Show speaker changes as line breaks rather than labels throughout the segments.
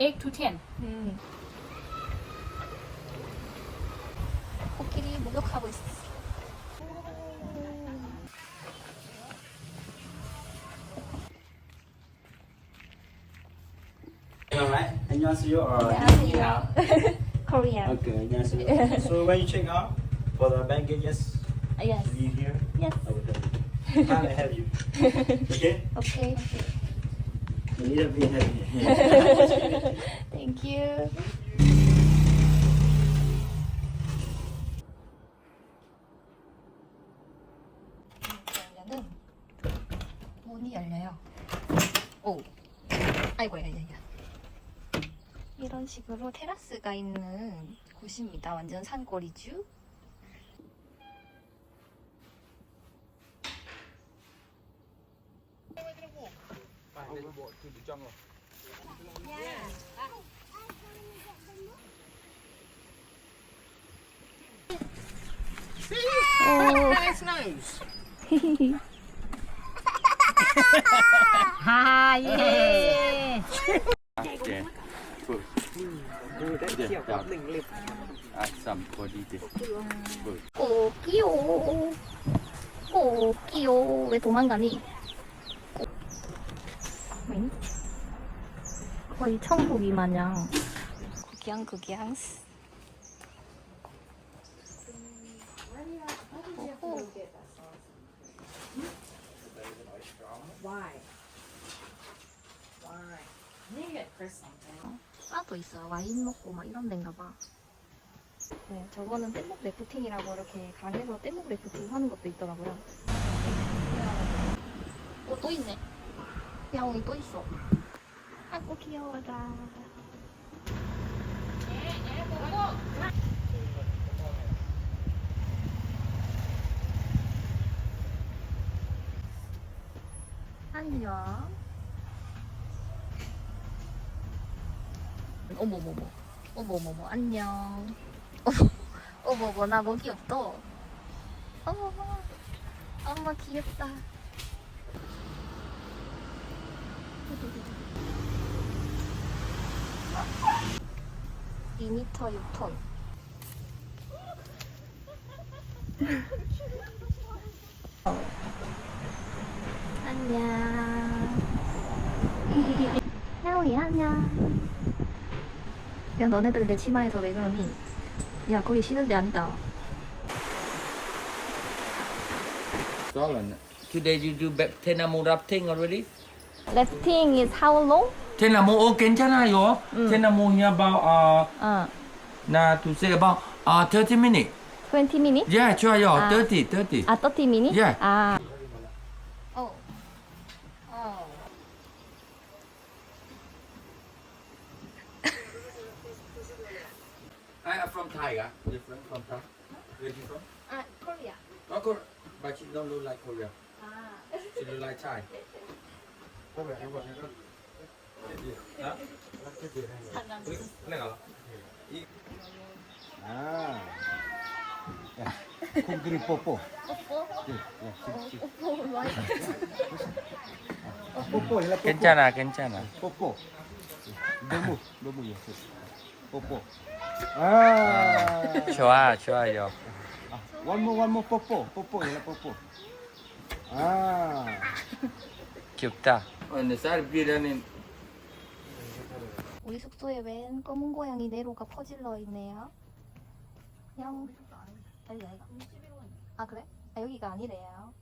8 to 10. 코끼리 목욕하고 있어.
Alright, 안녕하세요. or
안녕하세요. Korean.
Okay, 안녕하세요. so when you check out for the baggages,
Yes.
leave here.
Yes.
I will help you. Can I help you? Okay.
Okay.
A little bit heavy.
Thank you. 문이 열려요. 오, 아이고, 야 야 야. 이런 식으로 테라스가 있는 곳입니다. 완전 산골이죠. 아, 예.
Okay. Good. Yeah, yeah. Add some body this. Good.
꼬끼요. 꼬끼요. 왜 도망가니? 응? 거의 천국이 마냥. 구경 구경. 바도 있어요. 와인 먹고 막 이런 데인가 봐. 네, 저거는 뗏목 래프팅이라고 이렇게 강에서 뗏목 래프팅 하는 것도 있더라고요. 어, 또 있네. 야옹이 또 있어. 아고 귀여워라. 안녕. 어머머머. 어머머머. 안녕. 어머머, 나 너무 귀엽다. 어머머. 엄마 귀엽다. 2m 6톤. 안녕. 야옹이 안녕. 야 너네들 내 치마에서 왜 그러니? 야 거기 쉬는데 아니다.
Solid. Today you do back Tenamu rafting already?
래프팅 is how long?
Tenamu oh 괜찮아요. Tenamu here about uh
어,
na to say about uh 30 minutes.
20 minutes?
Yeah, 좋아요.
아.
30, 30.
아, 30 minutes?
Yeah.
아. 어. 어.
I am from Thai, ah. Different from Thai. Where you from?
아, 코리아.
Oh, Korea. But she don't look like Korea.
아.
She look like Thai.
뽀뽀. 예, 예, 뽀뽀, 일라 뽀뽀.
괜찮아, 괜찮아.
뽀뽀. 너무, 너무 예뻐. 뽀뽀. 아.
좋아, 좋아요.
one more, one more 뽀뽀. 뽀뽀, 일라 뽀뽀. 아.
귀엽다. 쌀 비라는
우리 숙소에 웬 검은 고양이 네로가 퍼질러 있네요. 양. 여기 여기가. 아 그래? 아 여기가 아니래요.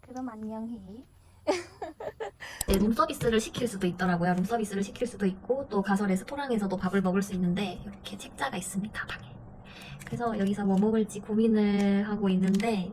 그럼 안녕히. 네, 룸서비스를 시킬 수도 있더라고요. 룸서비스를 시킬 수도 있고 또 가서 레스토랑에서도 밥을 먹을 수 있는데 이렇게 책자가 있습니다 방에. 그래서 여기서 뭐 먹을지 고민을 하고 있는데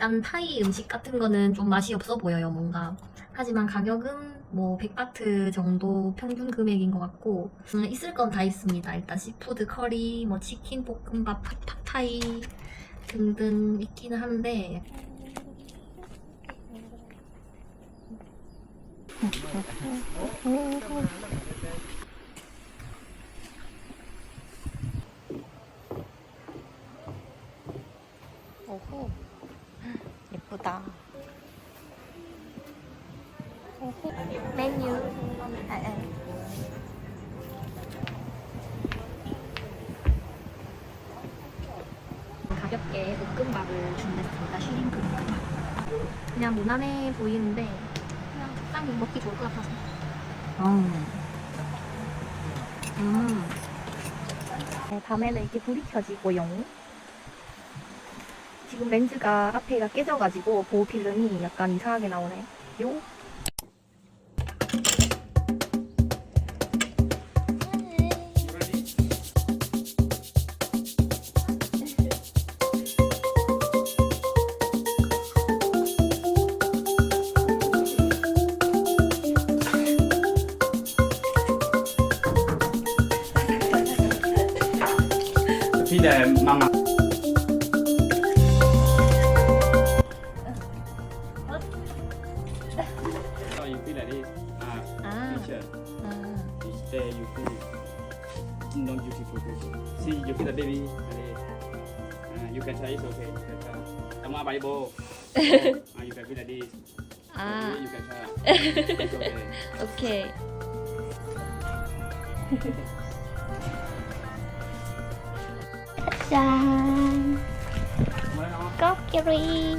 일단 타이 음식 같은 거는 좀 맛이 없어 보여요 뭔가. 하지만 가격은 뭐 100바트 정도 평균 금액인 것 같고 음, 있을 건 다 있습니다. 일단 시푸드 커리, 뭐 치킨 볶음밥, 파- 팟타이 등등 있기는 한데 오호 예쁘다. 메뉴. 아, 아. 가볍게 볶음밥을 준비했습니다. 슈링크 볶음밥. 그냥 무난해 보이는데 그냥 적당히 먹기 좋을 것 같아서. 음. 음. 네, 밤에는 이렇게 불이 켜지고요. 지금 렌즈가 앞에가 깨져가지고 보호 필름이 약간 이상하게 나오네. 요.
Mama. You stay, you feel no beautiful person. See, you feel the baby. Allez. Ah, you can try it, okay. You can try. Tama Bible. oh, ah, you can feel like this.
아,
Okay, you can try. It's okay.
오케이. 짠. 코끼리.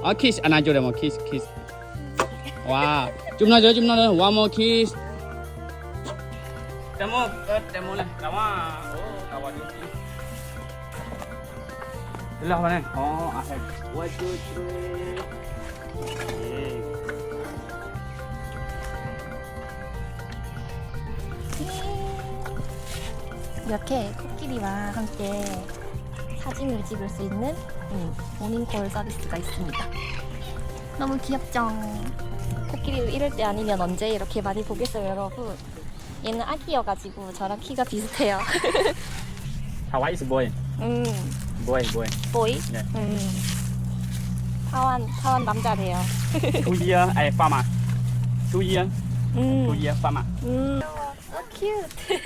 아 키스 안 해줘래 뭐 키스 키스 와좀 나줘 좀 나줘 와뭐 키스 demo demo này kawa oh kawa đi Đây là apa nih? Oh, I have one, two, three.
이렇게 코끼리와 함께 사진을 찍을 수 있는 음, 모닝콜 서비스가 있습니다. 너무 귀엽죠? 코끼리를 이럴 때 아니면 언제 이렇게 많이 보겠어요, 여러분? 얘는 아기여가지고 저랑 키가 비슷해요.
Hawaii is boy.
음,
Boy, boy.
보이?
네.
음. 타완, 타완 남자래요.
Farmer. Two year, two
음,
year farmer.
음. So cute.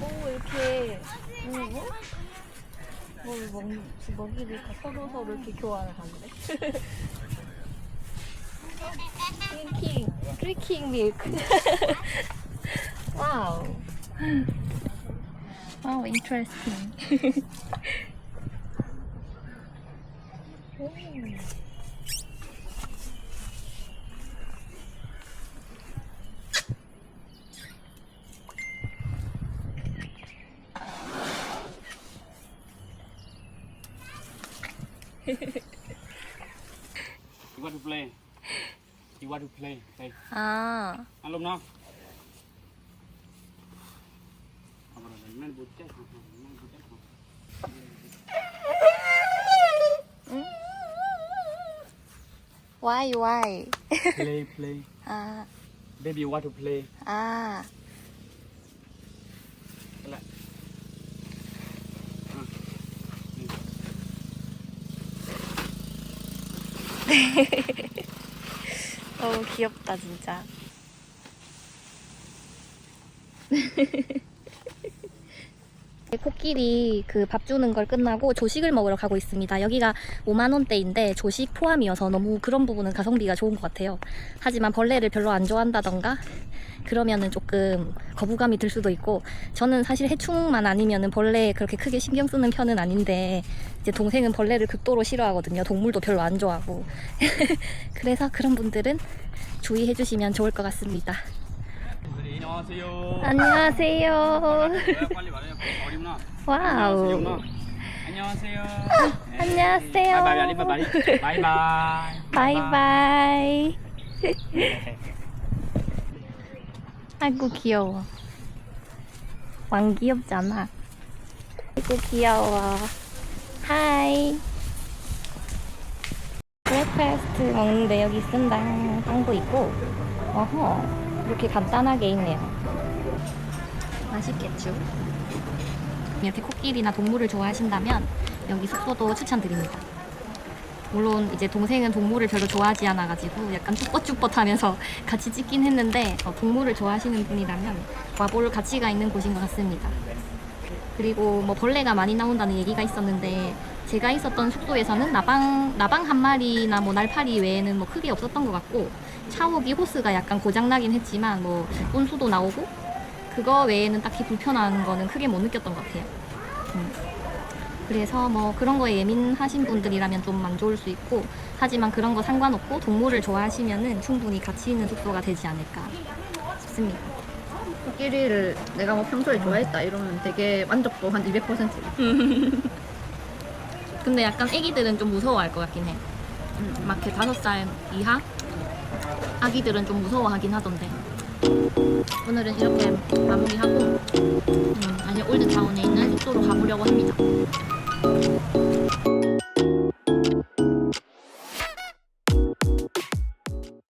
오, 이렇게. 음, 뭐? 뭐, 먹, 먹이를 다 서로 서로 이렇게 교환을 하는데. 드링킹, 드링킹 밀크. 와우. 와우, interesting. 음.
You want to play? You want to play? Play. อ๋อ Hello now. ว่ายว่า
ย
Play, play.
อ่า
Baby, you want to play? อ่า
너무 귀엽다 진짜. 코끼리 그 밥 주는 걸 끝나고 조식을 먹으러 가고 있습니다. 여기가 5만 원대인데 조식 포함이어서 너무 그런 부분은 가성비가 좋은 것 같아요. 하지만 벌레를 별로 안 좋아한다던가 그러면은 조금 거부감이 들 수도 있고 저는 사실 해충만 아니면은 벌레 그렇게 크게 신경 쓰는 편은 아닌데 이제 동생은 벌레를 극도로 싫어하거든요. 동물도 별로 안 좋아하고 그래서 그런 분들은 주의해 주시면 좋을 것 같습니다.
안녕하세요.
안녕하세요.
빨리 말해요.
와우.
안녕하세요.
안녕하세요.
바이바이, 바이바이. 바이바이.
바이바이. 아이고 귀여워. 왕 귀엽잖아. 아이고 귀여워. 하이. 브렉퍼스트 먹는데 여기 있습니다. 빵도 있고, 어허, 이렇게 간단하게 있네요. 맛있겠죠? 이렇게 코끼리나 동물을 좋아하신다면 여기 숙소도 추천드립니다. 물론 이제 동생은 동물을 별로 좋아하지 않아가지고 약간 쭈뼛쭈뼛하면서 같이 찍긴 했는데 어, 동물을 좋아하시는 분이라면 와볼 가치가 있는 곳인 것 같습니다. 그리고 뭐 벌레가 많이 나온다는 얘기가 있었는데 제가 있었던 숙소에서는 나방 나방 한 마리나 뭐 날파리 외에는 뭐 크게 없었던 것 같고 샤워기 호스가 약간 고장 나긴 했지만 뭐 온수도 나오고 그거 외에는 딱히 불편한 거는 크게 못 느꼈던 것 같아요. 음. 그래서 뭐 그런 거에 예민하신 분들이라면 좀 안 좋을 수 있고 하지만 그런 거 상관없고 동물을 좋아하시면은 충분히 가치 있는 숙소가 되지 않을까 싶습니다.
코끼리를 내가 뭐 평소에 좋아했다 이러면 되게 만족도 한 200%.
근데 약간 애기들은 좀 무서워할 것 같긴 해. 음, 막 이렇게 다섯 살 이하 아기들은 좀 무서워하긴 하던데. 오늘은 이렇게 마무리하고 음, 아직 올드타운에 있는 숙소로 가보려고 합니다.